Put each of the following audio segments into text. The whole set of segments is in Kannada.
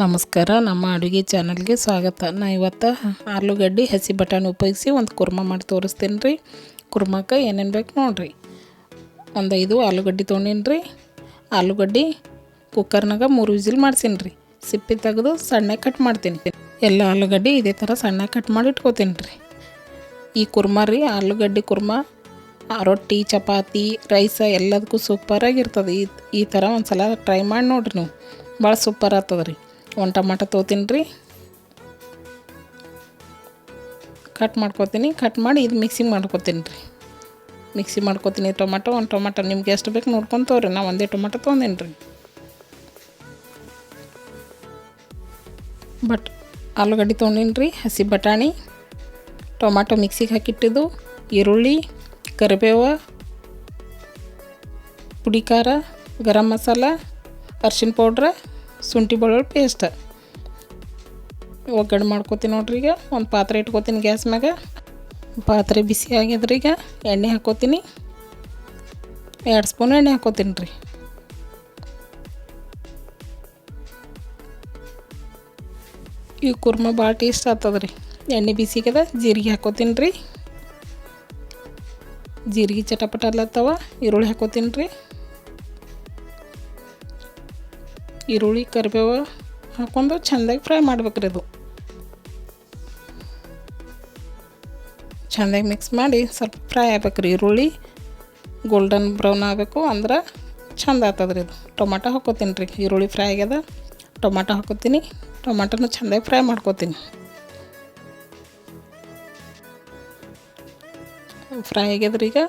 ನಮಸ್ಕಾರ, ನಮ್ಮ ಅಡುಗೆ ಚಾನಲ್ಗೆ ಸ್ವಾಗತ. ನಾ ಇವತ್ತು ಆಲೂಗಡ್ಡೆ ಹಸಿ ಬಟಾಣಿ ಉಪಯೋಗಿಸಿ ಒಂದು ಕುರ್ಮ ಮಾಡಿ ತೋರಿಸ್ತೀನಿ ರೀ ಕುರ್ಮಕ್ಕೆ ಏನೇನು ಬೇಕು ನೋಡಿರಿ. ಒಂದು ಐದು ಆಲೂಗಡ್ಡೆ ತೊಗೊಂಡಿನಿ ರೀ ಆಲೂಗಡ್ಡೆ ಕುಕ್ಕರ್ನಾಗ ಮೂರು ವಿಸಿಲ್ ಮಾಡ್ಸೀನಿ ರೀ ಸಿಪ್ಪೆ ತೆಗೆದು ಸಣ್ಣ ಕಟ್ ಮಾಡ್ತೀನಿ. ಎಲ್ಲ ಆಲೂಗಡ್ಡೆ ಇದೇ ಥರ ಸಣ್ಣ ಕಟ್ ಮಾಡಿ ಇಟ್ಕೋತೀನಿ ರೀ ಈ ಕುರ್ಮ ರೀ, ಆಲೂಗಡ್ಡೆ ಕುರ್ಮ. ರೊಟ್ಟಿ, ಚಪಾತಿ, ರೈಸ ಎಲ್ಲದಕ್ಕೂ ಸೂಪರಾಗಿರ್ತದೆ ಈ ಈ ಥರ ಒಂದು ಸಲ ಟ್ರೈ ಮಾಡಿ ನೋಡಿರಿ ನೀವು. ಭಾಳ ಸೂಪರ್ ಆಗ್ತದೆ ರೀ ಒಂದು ಟೊಮಾಟೊ ತೊಗೋತೀನಿ ರೀ. ಕಟ್ ಮಾಡ್ಕೊತೀನಿ. ಕಟ್ ಮಾಡಿ ಇದು ಮಿಕ್ಸಿ ಮಾಡ್ಕೊತೀನಿ ರೀ. ಮಿಕ್ಸಿ ಮಾಡ್ಕೊತೀನಿ ಟೊಮಾಟೊ. ಒಂದು ಟೊಮಾಟೊ ನಿಮ್ಗೆ ಎಷ್ಟು ಬೇಕು ನೋಡ್ಕೊಂಡು ತಗೋರಿ. ನಾ ಒಂದೇ ಟೊಮಾಟೊ ತೊಗೊಂಡೇನಿ ರೀ. ಬಟ್ ಆಲೂಗಡ್ಡೆ ತೊಗೊಂಡೀನಿ ರೀ. ಹಸಿ ಬಟಾಣಿ, ಟೊಮಾಟೊ ಮಿಕ್ಸಿಗೆ ಹಾಕಿಟ್ಟಿದ್ದು, ಈರುಳ್ಳಿ, ಕರಿಬೇವು, ಪುಡಿ ಖಾರ, ಗರಂ ಮಸಾಲ ಅರ್ಶಿನ ಪೌಡ್ರ ಶುಂಠಿ ಬೆಳ್ಳುಳ್ಳಿ ಪೇಸ್ಟ್ ಒಗ್ಗರಣೆ ಮಾಡ್ಕೋತೀನಿ ನೋಡ್ರಿ ಈಗ. ಒಂದು ಪಾತ್ರೆ ಇಟ್ಕೋತೀನಿ ಗ್ಯಾಸ್ ಮ್ಯಾಗ. ಪಾತ್ರೆ ಬಿಸಿ ಆಗಿದ್ರಿ ಈಗ ಎಣ್ಣೆ ಹಾಕೋತೀನಿ. ಎರಡು ಸ್ಪೂನ್ ಎಣ್ಣೆ ಹಾಕೋತೀನಿ ರೀ. ಈ ಕುರ್ಮ ಭಾಳ ಟೇಸ್ಟ್ ಆಗ್ತದೆ ರೀ ಎಣ್ಣೆ ಬಿಸಿಗದ ಜೀರಿಗೆ ಹಾಕ್ಕೋತೀನಿ ರೀ. ಜೀರಿಗೆ ಚಟಪಟ ಅಲ್ಲತ್ತವ ಈರುಳ್ಳಿ ಹಾಕೋತೀನಿ ರೀ. ಈರುಳ್ಳಿ, ಕರಿಬೇವು ಹಾಕ್ಕೊಂಡು ಚೆಂದಾಗಿ ಫ್ರೈ ಮಾಡ್ಬೇಕ್ರಿ ಅದು. ಚೆಂದಾಗಿ ಮಿಕ್ಸ್ ಮಾಡಿ ಸ್ವಲ್ಪ ಫ್ರೈ ಆಗ್ಬೇಕ್ರಿ ಈರುಳ್ಳಿ. ಗೋಲ್ಡನ್ ಬ್ರೌನ್ ಆಗಬೇಕು ಅಂದ್ರೆ ಚೆಂದ ಆಗ್ತದ್ರಿ ಇದು ಟೊಮಾಟೊ ಹಾಕೋತೀನಿ ರೀ. ಈರುಳ್ಳಿ ಫ್ರೈ ಆಗ್ಯದ, ಟೊಮಾಟೊ ಹಾಕೋತೀನಿ. ಟೊಮಾಟೊನ ಚೆಂದಾಗಿ ಫ್ರೈ ಮಾಡ್ಕೋತೀನಿ. ಫ್ರೈ ಆಗ್ಯದ್ರಿ ಈಗ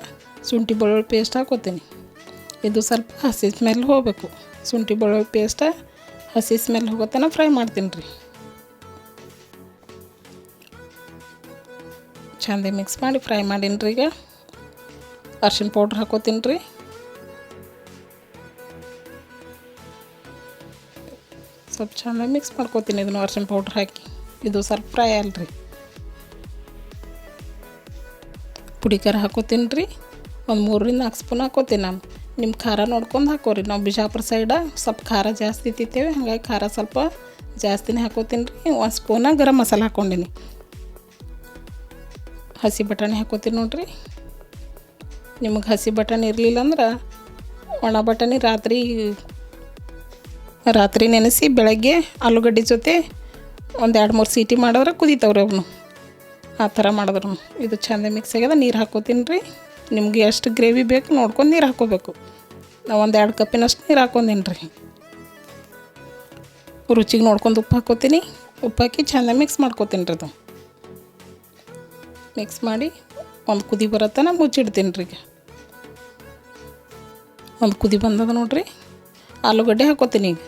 ಶುಂಠಿ ಬೆಳ್ಳುಳ್ಳಿ ಪೇಸ್ಟ್ ಹಾಕೋತೀನಿ. ಇದು ಸ್ವಲ್ಪ ಹಸಿದ ಮೇಲೆ ಹೋಗಬೇಕು. ಶುಂಠಿ ಬೆಳ್ಳುಳ್ಳಿ ಪೇಸ್ಟ ಹಸಿ ಸ್ಮೆಲ್ ಹೋಗೋ ತನಕ ಫ್ರೈ ಮಾಡ್ತೀನಿ ರೀ. ಚಂದ ಮಿಕ್ಸ್ ಮಾಡಿ ಫ್ರೈ ಮಾಡೀನಿ ರೀ ಈಗ. ಅರ್ಶಿನ ಪೌಡ್ರ್ ಹಾಕೋತೀನಿ ರೀ. ಸ್ವಲ್ಪ ಚೆಂದ ಮಿಕ್ಸ್ ಮಾಡ್ಕೋತೀನಿ ಇದನ್ನು ಅರ್ಶಿನ ಪೌಡ್ರ್ ಹಾಕಿ. ಇದು ಸ್ವಲ್ಪ ಫ್ರೈ ಅಲ್ರಿ. ಪುಡಿ ಖಾರ ಹಾಕೋತೀನಿ ರೀ. ಒಂದು ಮೂರರಿಂದ ನಾಲ್ಕು ಸ್ಪೂನ್ ಹಾಕೋತೀನಿ ನಾನು. ನಿಮ್ಮ ಖಾರ ನೋಡ್ಕೊಂಡು ಹಾಕೋರಿ. ನಾವು ಬಿಜಾಪುರ ಸೈಡ ಸ್ವಲ್ಪ ಖಾರ ಜಾಸ್ತಿ ತಿಂತೇವೆ. ಹಾಗಾಗಿ ಖಾರ ಸ್ವಲ್ಪ ಜಾಸ್ತಿನೇ ಹಾಕೋತೀನಿ ರೀ ಒಂದು ಸ್ಪೂನ ಗರಂ ಮಸಾಲ ಹಾಕೊಂಡಿನಿ. ಹಸಿ ಬಟಾಣಿ ಹಾಕೋತೀನಿ ನೋಡ್ರಿ. ನಿಮಗೆ ಹಸಿ ಬಟಾಣಿ ಇರಲಿಲ್ಲ ಅಂದ್ರೆ ಒಣ ಬಟಾಣಿ ರಾತ್ರಿ ರಾತ್ರಿ ನೆನೆಸಿ ಬೆಳಗ್ಗೆ ಆಲೂಗಡ್ಡೆ ಜೊತೆ ಒಂದು ಎರಡು ಮೂರು ಸೀಟಿ ಮಾಡಿದ್ರೆ ಕುದಿತಾವ್ರಿ ಅವನು. ಆ ಥರ ಮಾಡಿದ್ರು ಇದು ಚೆಂದ ಮಿಕ್ಸ್ ಆಗ್ಯದ. ನೀರು ಹಾಕೋತೀನಿ ರೀ ನಿಮ್ಗೆ ಎಷ್ಟು ಗ್ರೇವಿ ಬೇಕು ನೋಡ್ಕೊಂಡು ನೀರು ಹಾಕೋಬೇಕು. ನಾವು ಒಂದು ಎರಡು ಕಪ್ಪಿನಷ್ಟು ನೀರು ಹಾಕೊಂಡೀನಿ ರೀ ರುಚಿಗೆ ನೋಡ್ಕೊಂಡು ಉಪ್ಪು ಹಾಕೋತೀನಿ. ಉಪ್ಪು ಹಾಕಿ ಚೆಂದ ಮಿಕ್ಸ್ ಮಾಡ್ಕೋತೀನಿ ರೀ ಅದು. ಮಿಕ್ಸ್ ಮಾಡಿ ಒಂದು ಕುದಿ ಬರತ್ತನ ಮುಚ್ಚಿಡ್ತೀನಿ ರೀ ಈಗ. ಒಂದು ಕುದಿ ಬಂದದ ನೋಡ್ರಿ. ಆಲೂಗಡ್ಡೆ ಹಾಕೋತೀನಿ ಈಗ.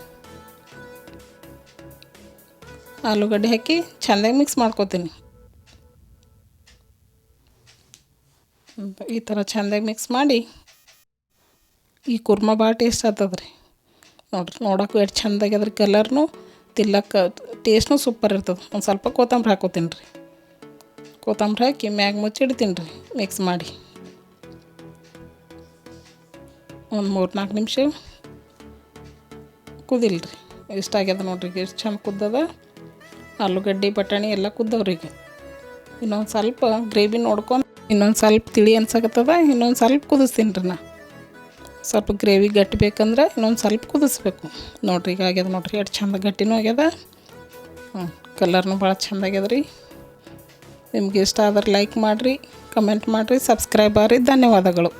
ಆಲೂಗಡ್ಡೆ ಹಾಕಿ ಚೆಂದಾಗಿ ಮಿಕ್ಸ್ ಮಾಡ್ಕೋತೀನಿ. ಈ ಥರ ಚೆಂದಾಗಿ ಮಿಕ್ಸ್ ಮಾಡಿ, ಈ ಕುರ್ಮ ಭಾಳ ಟೇಸ್ಟ್ ಆಗ್ತದೆ ರೀ ನೋಡ್ರಿ, ನೋಡೋಕೆ ಎಷ್ಟು ಚೆಂದಾಗ್ಯದ್ರಿ ಕಲರ್ನು ತಿಲ್ಲಕ್ಕೆ ಟೇಸ್ಟ್ನು ಸೂಪರ್ ಇರ್ತದೆ. ಒಂದು ಸ್ವಲ್ಪ ಕೊತ್ತಂಬರಿ ಹಾಕೋತೀನಿ ರೀ. ಕೊತ್ತಂಬರಿ ಹಾಕಿ ಮ್ಯಾಗ ಮುಚ್ಚಿಡ್ತೀನಿ ರೀ ಮಿಕ್ಸ್ ಮಾಡಿ. ಒಂದು ಮೂರು ನಾಲ್ಕು ನಿಮಿಷ ಕುದಿಲ್ಲ ಇಷ್ಟ ಆಗ್ಯದ ನೋಡ್ರಿ, ಎಷ್ಟು ಚಂದ ಕುದ್ದದ. ಆಲೂಗಡ್ಡೆ, ಬಟಾಣಿ ಎಲ್ಲ ಕುದ್ದವ್ರಿ ಈಗ. ಇನ್ನೊಂದು ಸ್ವಲ್ಪ ಗ್ರೇವಿ ನೋಡ್ಕೊಂಡು ಇನ್ನೊಂದು ಸ್ವಲ್ಪ ತಿಳಿ ಅನ್ಸಕತ್ತದ, ಇನ್ನೊಂದು ಸ್ವಲ್ಪ ಕುದಿಸ್ತೀನಿ ರೀ ನಾ. ಸ್ವಲ್ಪ ಗ್ರೇವಿ ಗಟ್ಟಿ ಬೇಕಂದ್ರೆ ಇನ್ನೊಂದು ಸ್ವಲ್ಪ ಕುದಿಸ್ಬೇಕು. ನೋಡ್ರಿ ಈಗ ಆಗ್ಯದ ನೋಡ್ರಿ, ಎಷ್ಟು ಚಂದ ಗಟ್ಟಿನೂ ಆಗ್ಯದ. ಹ್ಞೂ ಕಲರ್ನೂ ಭಾಳ ಚಂದ ಆಗ್ಯದ ರೀ ನಿಮ್ಗೆ ಇಷ್ಟ ಆದ್ರೆ ಲೈಕ್ ಮಾಡಿರಿ ಕಮೆಂಟ್ ಮಾಡಿರಿ ಸಬ್ಸ್ಕ್ರೈಬ್ ಆಗ್ರಿ ಧನ್ಯವಾದಗಳು.